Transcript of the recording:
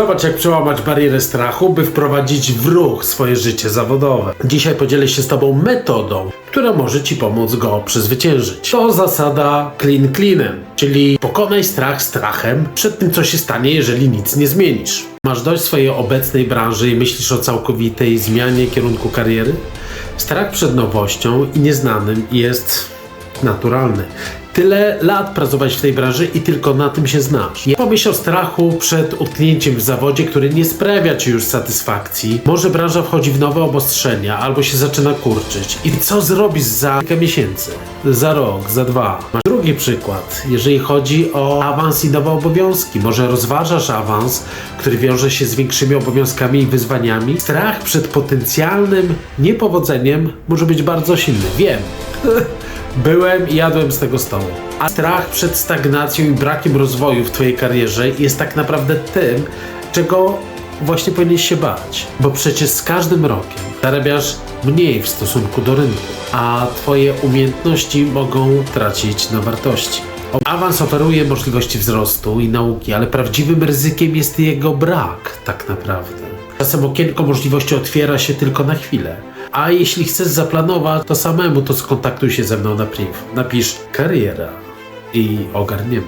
Zobacz, jak przełamać barierę strachu, by wprowadzić w ruch swoje życie zawodowe. Dzisiaj podzielę się z Tobą metodą, która może Ci pomóc go przezwyciężyć. To zasada clean cleanem, czyli pokonaj strach strachem przed tym, co się stanie, jeżeli nic nie zmienisz. Masz dość swojej obecnej branży i myślisz o całkowitej zmianie kierunku kariery? Strach przed nowością i nieznanym jest naturalny. Tyle lat pracować w tej branży i tylko na tym się znasz. Nie pomyśl o strachu przed utknięciem w zawodzie, który nie sprawia ci już satysfakcji. Może branża wchodzi w nowe obostrzenia albo się zaczyna kurczyć. I co zrobisz za kilka miesięcy? Za rok, za dwa. Masz drugi przykład. Jeżeli chodzi o awans i nowe obowiązki, może rozważasz awans, który wiąże się z większymi obowiązkami i wyzwaniami. Strach przed potencjalnym niepowodzeniem może być bardzo silny. Wiem. Byłem i jadłem z tego stołu. A strach przed stagnacją i brakiem rozwoju w Twojej karierze jest tak naprawdę tym, czego właśnie powinieneś się bać. Bo przecież z każdym rokiem zarabiasz mniej w stosunku do rynku, a Twoje umiejętności mogą tracić na wartości. Awans oferuje możliwości wzrostu i nauki, ale prawdziwym ryzykiem jest jego brak, tak naprawdę. Czasem okienko możliwości otwiera się tylko na chwilę. A jeśli chcesz zaplanować to samemu, to skontaktuj się ze mną na priv. Napisz kariera i ogarniemy.